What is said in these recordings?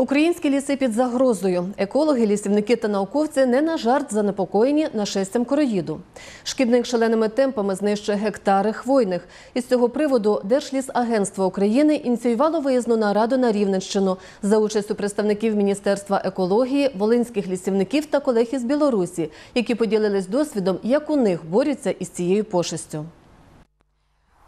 Українські ліси під загрозою. Екологи, лісівники та науковці не на жарт занепокоєні нашестям короїду. Шкідник шаленими темпами знищує гектари хвойних. Із цього приводу Держлісагентство України ініціювало виїзну нараду на Рівненщину за участю представників Міністерства екології, волинських лісівників та колег із Білорусі, які поділились досвідом, як у них борються із цією пошестю.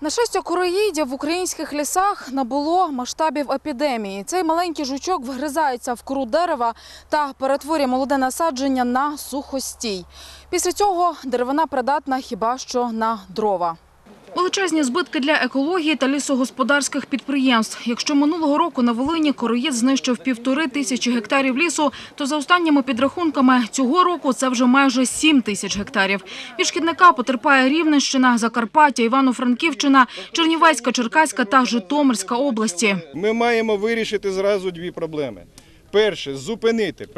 Нашестя короїдів в українських лісах набуло масштабів епідемії. Цей маленький жучок вгризається в кору дерева та перетворює молоде насадження на сухостій. Після цього деревина придатна хіба що на дрова. Величезні збитки для екології та лісогосподарських підприємств. Якщо минулого року на Волині короїд знищив півтори тисячі гектарів лісу, то за останніми підрахунками цього року це вже майже сім тисяч гектарів. Від шкідника потерпає Рівненщина, Закарпаття, Івано-Франківщина, Чернівецька, Черкаська та Житомирська області. Ми маємо вирішити зразу дві проблеми. Перше зупинити,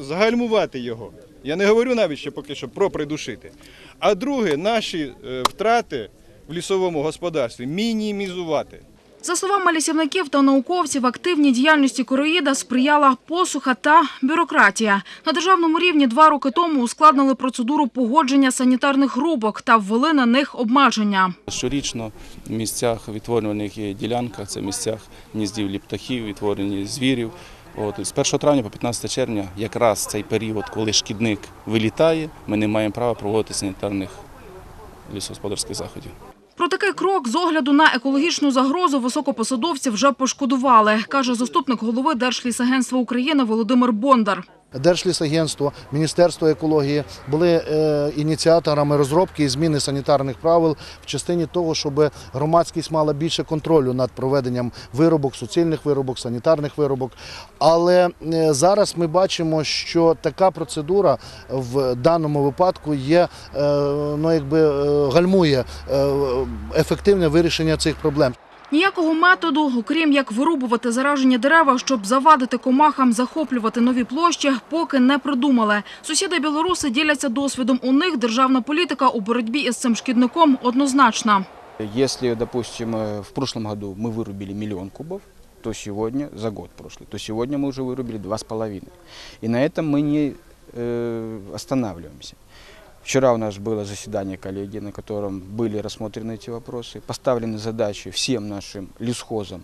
загальмувати його. Я не говорю навіть ще поки що про придушити. А друге, наші е, втрати в лісовому господарстві мінімізувати. За словами лісівників та науковців, активній діяльності короїда сприяла посуха та бюрократія. На державному рівні два роки тому ускладнили процедуру погодження санітарних рубок та ввели на них обмеження. Щорічно в місцях відтворюваних є ділянках, це місцях гніздівлі птахів, відтворені звірів. От, з 1 травня по 15 червня, якраз цей період, коли шкідник вилітає, ми не маємо права проводити санітарних лісогосподарських заходів. Про такий крок з огляду на екологічну загрозу високопосадовці вже пошкодували, каже заступник голови Держлісагентства України Володимир Бондар. Держлісагентство, Міністерство екології були е, ініціаторами розробки і зміни санітарних правил в частині того, щоб громадськість мала більше контролю над проведенням виробок, суцільних виробок, санітарних виробок. Але е, зараз ми бачимо, що така процедура в даному випадку є, е, ну якби гальмує ефективне вирішення цих проблем. Ніякого методу, окрім як вирубувати заражені дерева, щоб завадити комахам захоплювати нові площі, поки не придумали. Сусіди білоруси діляться досвідом. У них державна політика у боротьбі із цим шкідником однозначна. Если, допустим, э, в прошлом году мы вырубили миллион кубов, то сегодня, за год прошлый, то сегодня мы уже вырубили два с половиной. И на этом мы не э, останавливаемся. Вчера у нас было заседание коллегии, на котором были рассмотрены эти вопросы. Поставлены задачи всем нашим лесхозам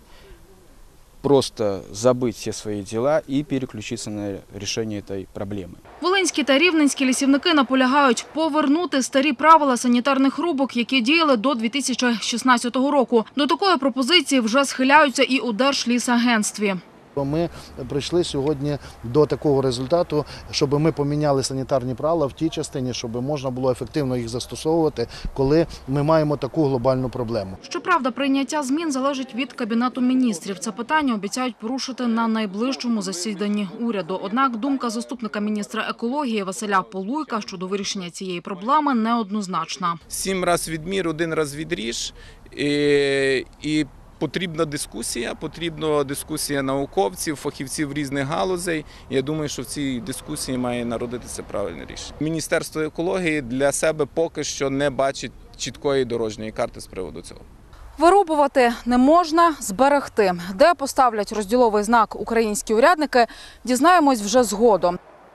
просто забыть все свои дела и переключиться на решение этой проблемы. Волинські та рівненські лісівники наполягають повернути старі правила санітарних рубок, які діяли до 2016 року. До такої пропозиції вже схиляються і у Держлісагентстві. Ми прийшли сьогодні до такого результату, щоб ми поміняли санітарні правила в тій частині, щоб можна було ефективно їх застосовувати, коли ми маємо таку глобальну проблему. Щоправда, прийняття змін залежить від Кабінету міністрів. Це питання обіцяють порушити на найближчому засіданні уряду. Однак думка заступника міністра екології Василя Полуйка щодо вирішення цієї проблеми неоднозначна. сім раз відмір, один раз відріж. І, і потрібна дискусія, потрібна дискусія науковців, фахівців різних галузей. Я думаю, що в цій дискусії має народитися правильне рішення. Міністерство екології для себе поки що не бачить чіткої дорожньої карти з приводу цього. Вирубувати не можна, зберегти. Де поставлять розділовий знак українські урядники, дізнаємось вже згодом.